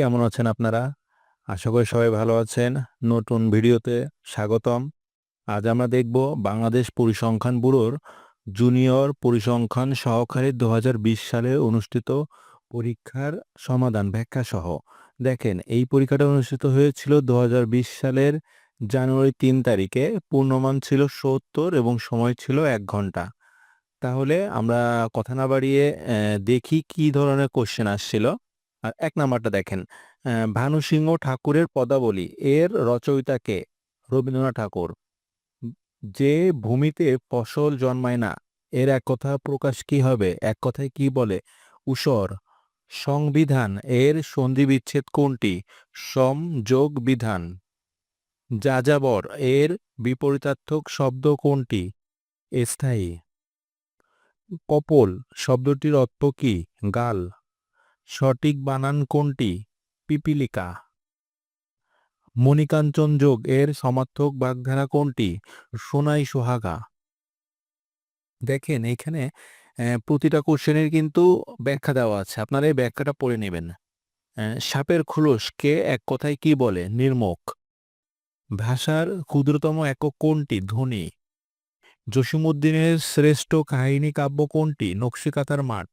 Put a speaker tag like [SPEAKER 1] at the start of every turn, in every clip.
[SPEAKER 1] কেমন আছেন আপনারা? আশা করি সবাই ভালো আছেন। নতুন ভিডিওতে স্বাগতম। আজ আমরা দেখব বাংলাদেশ পরিসংখ্যান ব্যুরোর জুনিয়র পরিসংখ্যান সহকারী ২০২০ সালে অনুষ্ঠিত পরীক্ষার সমাধান ব্যাখ্যা সহ। দেখেন, এই পরীক্ষাটা অনুষ্ঠিত হয়েছিল ২০২০ সালের জানুয়ারি তিন তারিখে। পূর্ণমান ছিল ৭০ এবং সময় ছিল এক ঘণ্টা। তাহলে আমরা কথা না বাড়িয়ে দেখি কি ধরনের কোয়েশ্চেন আসছিল। আর ১ নাম্বারটা দেখেন। ভানুসিংহ ঠাকুরের পদাবলী, এর রচয়িতাকে রবীন্দ্রনাথ ঠাকুর। যে ভূমিতে ফসল জন্মায় না, এর এক কথা প্রকাশ কি হবে? এক কথায় কি বলে? ঊষর। সংবিধান, এর সন্ধিবিচ্ছেদ কোনটি? সম যোগ বিধান। যাযাবর, এর বিপরীতার্থক শব্দ কোনটি? স্থায়ী। কপোল, শব্দটির অর্থ কি গাল। সঠিক বানান কোনটি? পিপিলিকা মণিকাঞ্চন যোগ এর সমার্থক বাগধারা কোনটি? সোনাই সোহাগা। দেখেন এইখানে অ্যা প্রতিটা কোশ্চেনের কিন্তু ব্যাখ্যা দেওয়া আছে। আপনারা এই ব্যাখ্যাটা পড়ে নেবেন। সাপের খোলসকে এক কথায় কি বলে? নির্মুখ। ভাষার ক্ষুদ্রতম একক কোনটি? ধ্বনি। জসীমউদ্দীনের শ্রেষ্ঠ কাহিনী কাব্য কোনটি? নকশিকাঁথার মাঠ।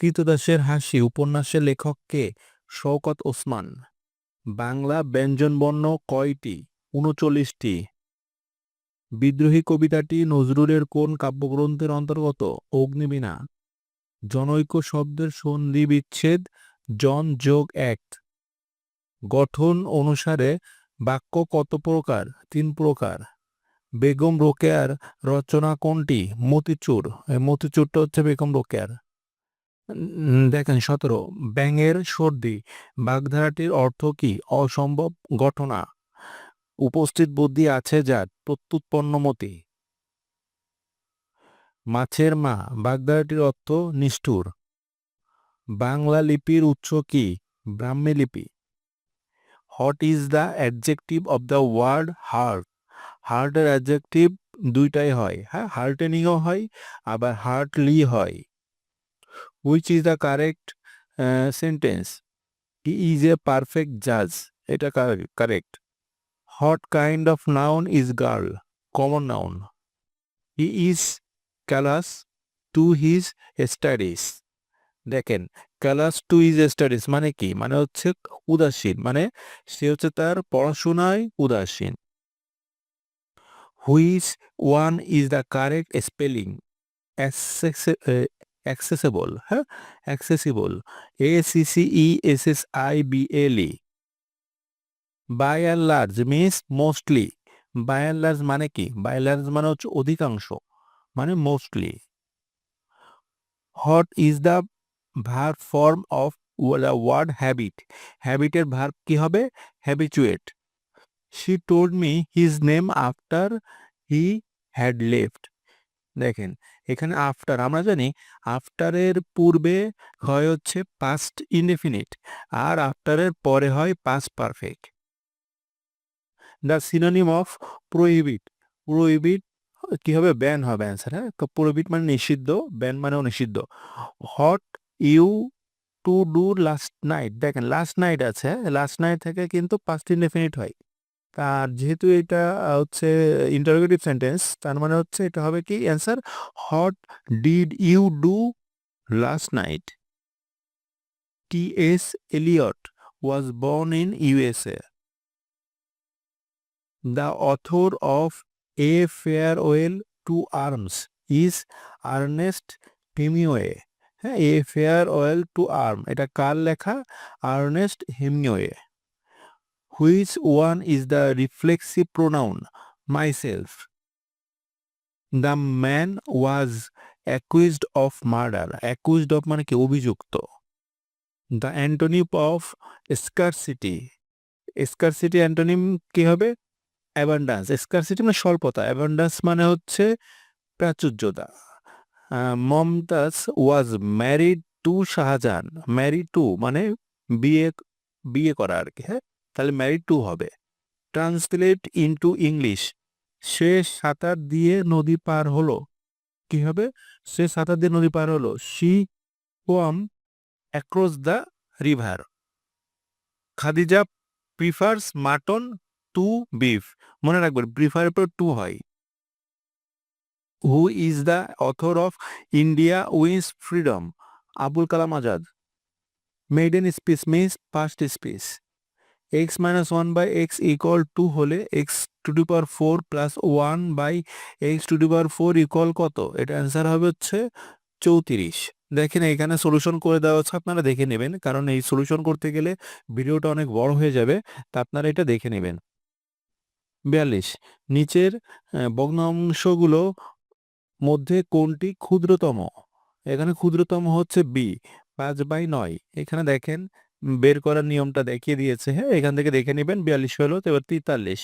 [SPEAKER 1] কৃতদাসের হাসি উপন্যাসের লেখক কে? শওকত ওসমান। বাংলা ব্যঞ্জনবর্ণ কয়টি? ৩৯টি। বিদ্রোহী কবিতাটি নজরুলের কোন কাব্যগ্রন্থের অন্তর্গত? অগ্নিবীণা। জনৈক শব্দের সন্ধি বিচ্ছেদ জন যোগ এক। গঠন অনুসারে বাক্য কত প্রকার? তিন প্রকার। বেগম রোকেয়ার রচনা কোনটি? মতিচুর। মতিচুরটা হচ্ছে বেগম রোকেয়ার। দেখেন ১৭ ব্যাঙের সর্দি, বাগধারাটির অর্থ কী? অসম্ভব ঘটনা। উপস্থিত বুদ্ধি আছে যার প্রত্যুৎপন্নমতি। মাছের মা, বাগধারাটির অর্থ নিষ্ঠুর। বাংলা লিপির উৎস কি ব্রাহ্মী লিপি। What is the adjective of the word heart? হার্টের অ্যাডজেক্টিভ দুইটাই হয়। হ্যাঁ? হার্টেনিংও হয়, আবার হার্টলি হয়। Which is the correct sentence? He is a perfect জাজ এটা correct. What kind of noun is girl? Common noun. He is callous to his studies. দেখেন ক্যালাস টু হিজ স্টাডিজ মানে কি? মানে হচ্ছে উদাসীন। মানে সে হচ্ছে তার পড়াশোনায় উদাসীন। Which one is the correct spelling? A accessible হ্যাঁ? Accessible. এ-সি-সি-ই-এস-এস-আই-বি-এল-ই। By and large means mostly. By and large মানে কি? বাই লার্জ মানে হচ্ছে অধিকাংশ। মানে mostly. What is the verb form of word habit? হ্যাবিটের verb কি হবে? Habituate. She told me his name after he had left. দেখেন এখানে আফটার আমরা জানি আফটারের পূর্বে হয় হচ্ছে পাস্ট ইনডেফিনিট আর আফটারের পরে হয় past perfect. The synonym of prohibit. Prohibit কি হবে? ব্যান হবে অ্যান্সার হ্যাঁ? তো প্রহিবিট মানে নিষিদ্ধ, ব্যান মানেও নিষিদ্ধ। What you to do last night? দেখেন লাস্ট নাইট আছে হ্যাঁ? লাস্ট নাইট থেকে কিন্তু পাস্ট ইনডেফিনিট হয়। আর যেহেতু এটা হচ্ছে ইন্টারোগেটিভ সেন্টেন্স তার মানে হচ্ছে এটা হবে কি answer? What did you do last night? T S Eliot was born in USA. The author of a fair farewell to arms is Ernest Hemingway. হ্যাঁ? A fair farewell to arm এটা কার লেখা? Ernest Hemingway. Which one is the reflexive pronoun? Myself. The man was accused of murder. Accused of মানে কি? অভিযুক্ত। The antonym of scarcity. Scarcity antonym কি হবে? Abundance. Scarcity মানে স্বল্পতা। অ্যাবান্ডান্স মানে হচ্ছে প্রাচুর্যতা। Mumtaz was married to Shahjahan. Married to মানে বিয়ে বিয়ে করা আর কি হ্যাঁ? তাহলে ম্যারিড টু হবে। Translate into English. সে সাঁতার দিয়ে নদী পার হলো। কি হবে? সে সাঁতার দিয়ে নদী পার হলো। She swam across the river. Khadija prefers mutton to beef মনে রাখবেন প্রিফারের পর টু হয় who is the author of India wins freedom Abul Kalam Azad maiden speech means first speech X minus one by X equal to হলে X to the power four plus one by X to the power four equal কত? এটা answer হবে হচ্ছে চৌত্রিশ। দেখেন এখানে solution করে দেওয়া হচ্ছে আপনারা দেখে নেবেন কারণ এই সলিউশন করতে গেলে ভিডিওটা অনেক বড় হয়ে যাবে তা আপনারা এটা দেখে নেবেন। বিয়াল্লিশ নিচের আহ, ভগ্নাংশগুলো মধ্যে কোনটি ক্ষুদ্রতম? এখানে ক্ষুদ্রতম হচ্ছে বি পাঁচ বাই নয়। এখানে দেখেন বের করার নিয়মটা দেখিয়ে দিয়েছে। হ্যাঁ এখান থেকে দেখে নেবেন বিয়াল্লিশ হলো এবার তেতাল্লিশ।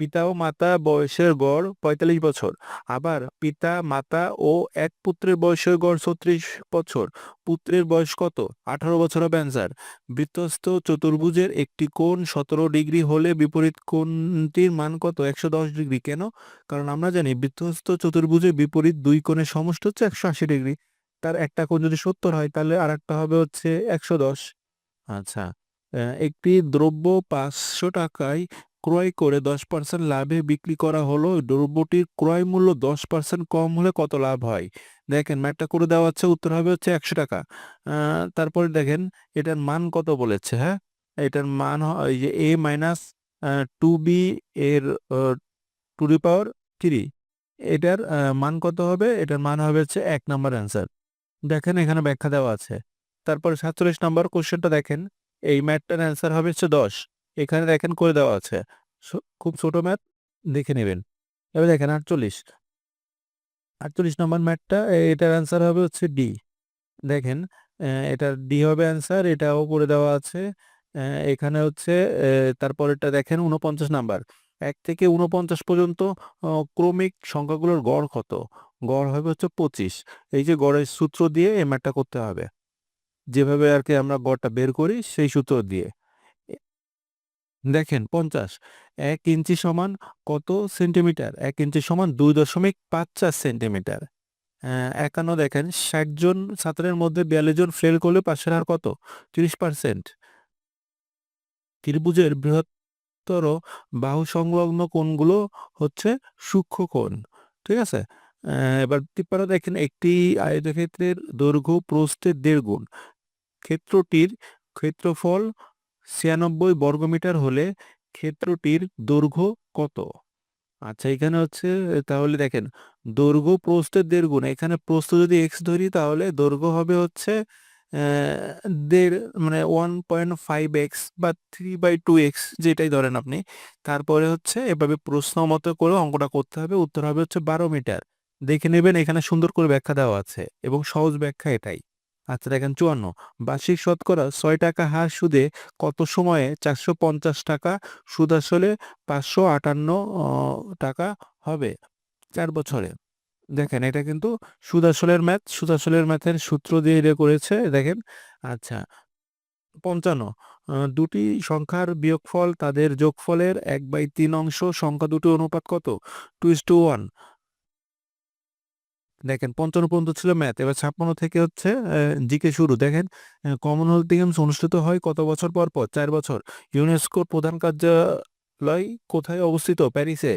[SPEAKER 1] পিতা ও মাতা বয়সের গড় পঁয়তাল্লিশ বছর। আবার পিতা, মাতা ও এক পুত্রের বয়সের গড় ছত্রিশ বছর। পুত্রের বয়স কত? আঠারো বছর হবে অ্যান্সার বৃত্তস্থ চতুর্ভুজের একটি কোণ সতেরো ডিগ্রি হলে বিপরীত কোণটির মান কত? একশো দশ ডিগ্রি। কেন? কারণ আমরা জানি বৃত্তস্থ চতুর্ভুজের বিপরীত দুই কোণের সমষ্টি হচ্ছে একশো আশি ডিগ্রি। তার একটা কোণ যদি সত্তর হয় তাহলে আর হবে হচ্ছে একশো দশ। আচ্ছা একটি দ্রব্য পাঁচশো টাকায় ক্রয় করে দশ পার্সেন্ট লাভে বিক্রি করা হলো। দ্রব্যটির ক্রয় মূল্য দশ পার্সেন্ট কম হলে কত লাভ হয়? দেখেন ম্যাটটা করে দেওয়া হচ্ছে উত্তর হবে হচ্ছে একশো টাকা। তারপরে দেখেন, এটার মান কত বলেছে হ্যাঁ? এটার মান হয় যে এ মাইনাস টু বি এর টু দি পাওয়ার থ্রি এটার মান কত হবে? এটার মান হবে হচ্ছে এক নাম্বার অ্যান্সার দেখেন, এখানে ব্যাখ্যা দেওয়া আছে। তারপর সাতচল্লিশ নম্বর কোশ্চেনটা দেখেন। এই ম্যাথটার অ্যান্সার হবে হচ্ছে দশ। এখানে দেখেন করে দেওয়া আছে। খুব ছোট ম্যাথ, দেখে নেবেন। এবার দেখেন আটচল্লিশ। আটচল্লিশ নম্বর ম্যাথটা এটার অ্যান্সার হবে হচ্ছে ডি দেখেন এটার ডি হবে অ্যান্সার এটাও করে দেওয়া আছে। এখানে হচ্ছে তারপরেরটা দেখেন উনপঞ্চাশ নাম্বার। এক থেকে উনপঞ্চাশ পর্যন্ত ক্রমিক সংখ্যাগুলোর গড় কত? গড় হবে হচ্ছে পঁচিশ। এই যে গড়ের সূত্র দিয়ে এই ম্যাথটা করতে হবে। যেভাবে আর কি আমরা গড়টা বের করি, সেই সূত্র দিয়ে। দেখেন পঞ্চাশ, এক ইঞ্চি সমান কত সেন্টিমিটার? এক ইঞ্চি সমান দুই দশমিক পাঁচ চার সেন্টিমিটার। একান্ন দেখেন, ষাট জন ছাত্রের মধ্যে বিয়াল্লিশ জন ফেল করলে পাশের হার কত? তিরিশ পার্সেন্ট ত্রিভুজের বৃহত্তর বাহু সংলগ্ন কোণগুলো হচ্ছে সূক্ষ্ম কোণ, ঠিক আছে? এবার তিপ্পান্ন দেখেন, একটি আয়তক্ষেত্রের দৈর্ঘ্য প্রস্থের দেড় গুণ। ক্ষেত্রটির ক্ষেত্রফল ছিয়ানব্বই বর্গমিটার হলে ক্ষেত্রটির দৈর্ঘ্য কত? আচ্ছা এখানে হচ্ছে, তাহলে দেখেন, দৈর্ঘ্য প্রস্থের দেড় গুণ এখানে প্রস্থ যদি এক্স ধরি, তাহলে দৈর্ঘ্য হবে হচ্ছে দেড় মানে ওয়ান পয়েন্ট ফাইভ এক্স বা থ্রি বাই টু এক্স যেটাই ধরেন আপনি। তারপরে হচ্ছে, এভাবে প্রশ্ন মতো করে অঙ্কটা করতে হবে। উত্তর হবে হচ্ছে বারো মিটার। দেখে নেবেন, এখানে সুন্দর করে ব্যাখ্যা দেওয়া আছে এবং সহজ ব্যাখ্যা এটাই। আচ্ছা দেখেন চুয়ান্ন। বার্ষিক শতকরা ছয় টাকা হার সুদে কত সময়ে চারশো পঞ্চাশ টাকা সুদ আসলে পাঁচশো আটান্ন টাকা হবে চার বছরে? দেখেন, এটা কিন্তু সুদ আসলের ম্যাথ, সুদ আসলের ম্যাথের সূত্র দিয়ে এটা করেছে, দেখেন। আচ্ছা পঞ্চান্ন দুটি সংখ্যার বিয়োগফল তাদের যোগফলের এক বাই তিন অংশ, সংখ্যা দুটি অনুপাত কত? Two is to one. দেখেন, পঞ্চান্ন পর্যন্ত ছিল ম্যাথ, এবার ছাপ্পান্ন থেকে হচ্ছে জিকে শুরু। দেখেন কমনওয়েলথ গেমস অনুষ্ঠিত হয় কত বছর পর পর? চার বছর। ইউনেস্কোর প্রধান কার্যালয় কোথায় অবস্থিত? প্যারিসে।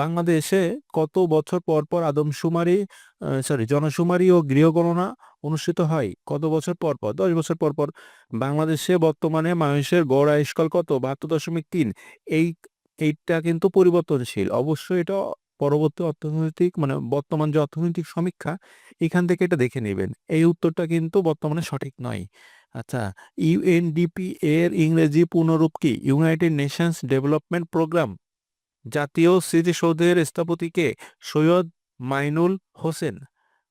[SPEAKER 1] বাংলাদেশে কত বছর পর পর আদমশুমারি সরি জনশুমারি ও গৃহগণনা অনুষ্ঠিত হয়? কত বছর পর পর? দশ বছর পর পর। বাংলাদেশে বর্তমানে মানুষের গড় আয়ুষ্কাল কত? বাহাত্তর দশমিক তিন। এই, এইটা কিন্তু পরিবর্তনশীল। অবশ্যই এটা পরবর্তী অর্থনৈতিক মানে বর্তমান যে অর্থনৈতিক সমীক্ষা, এখান থেকে এটা দেখে নেবেন। এই উত্তরটা কিন্তু বর্তমানে সঠিক নয়। আচ্ছা ইউএনডিপি এর ইংরেজি পুনরূপ কি? ইউনাইটেড নেশনস ডেভেলপমেন্ট প্রোগ্রাম জাতীয় স্মৃতিসৌধের স্থপতিকে সৈয়দ মাইনুল হোসেন।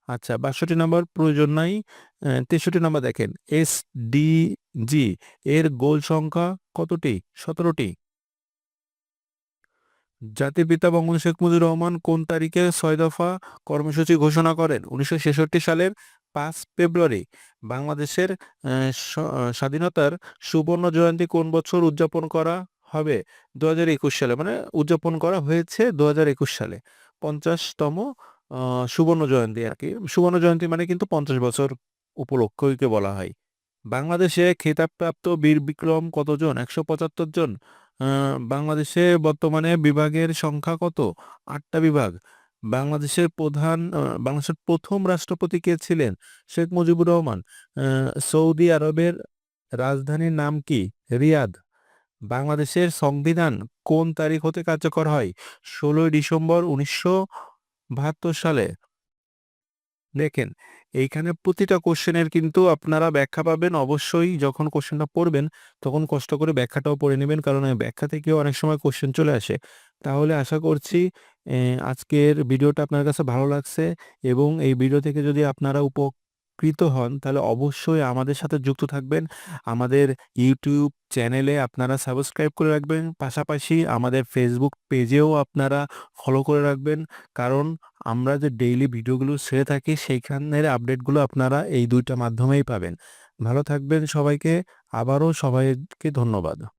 [SPEAKER 1] আচ্ছা বাষট্টি নম্বর প্রয়োজন নাই। তেষট্টি নম্বর দেখেন। এস ডি জি এর গোল সংখ্যা কতটি? সতেরোটি। জাতির পিতা বঙ্গবন্ধু শেখ মুজিবুর রহমান কোন তারিখে ছয় দফা কর্মসূচি ঘোষণা করেন? উনিশশো ছেষট্টি সালের পাঁচ ফেব্রুয়ারি। বাংলাদেশের স্বাধীনতার সুবর্ণ জয়ন্তী কোন বছর উদযাপন করা হবে? দু হাজার একুশ সালে মানে উদযাপন করা হয়েছে দু হাজার একুশ সালে। পঞ্চাশতম সুবর্ণ জয়ন্তী আর কি। সুবর্ণ জয়ন্তী মানে কিন্তু পঞ্চাশ বছর উপলক্ষকে বলা হয়। বাংলাদেশে খেতাবপ্রাপ্ত বীর বিক্রম কতজন? একশো পঁচাত্তর জন। বাংলাদেশে বর্তমানে বিভাগের সংখ্যা কত? আটটা বিভাগ। বাংলাদেশের প্রধান বাংলাদেশের প্রথম রাষ্ট্রপতি কে ছিলেন? শেখ মুজিবুর রহমান। সৌদি আরবের রাজধানীর নাম কি? রিয়াদ। বাংলাদেশের সংবিধান কোন তারিখ হতে কার্যকর হয়? ষোলোই ডিসেম্বর উনিশশো বাহাত্তর সালে। দেখেন, এইখানে প্রতিটা কোশ্চেনের কিন্তু আপনারা ব্যাখ্যা পাবেন। অবশ্যই যখন কোশ্চেনটা পড়বেন, তখন কষ্ট করে ব্যাখ্যাটাও পড়ে নেবেন। কারণ ব্যাখ্যা থেকেও অনেক সময় কোশ্চেন চলে আসে। তাহলে আশা করছি আজকের ভিডিওটা আপনার কাছে ভালো লাগছে এবং এই ভিডিও থেকে যদি আপনারা উপকৃত হন, তাহলে অবশ্যই আমাদের সাথে যুক্ত থাকবেন। আমাদের ইউটিউব চ্যানেলে আপনারা সাবস্ক্রাইব করে রাখবেন। পাশাপাশি আমাদের ফেসবুক পেজেও আপনারা ফলো করে রাখবেন। কারণ আমরা যে ডেইলি ভিডিওগুলো ছেড়ে থাকি, সেইখানের আপডেটগুলো আপনারা এই দুইটা মাধ্যমেই পাবেন। ভালো থাকবেন সবাইকে, আবারও সবাইকে ধন্যবাদ।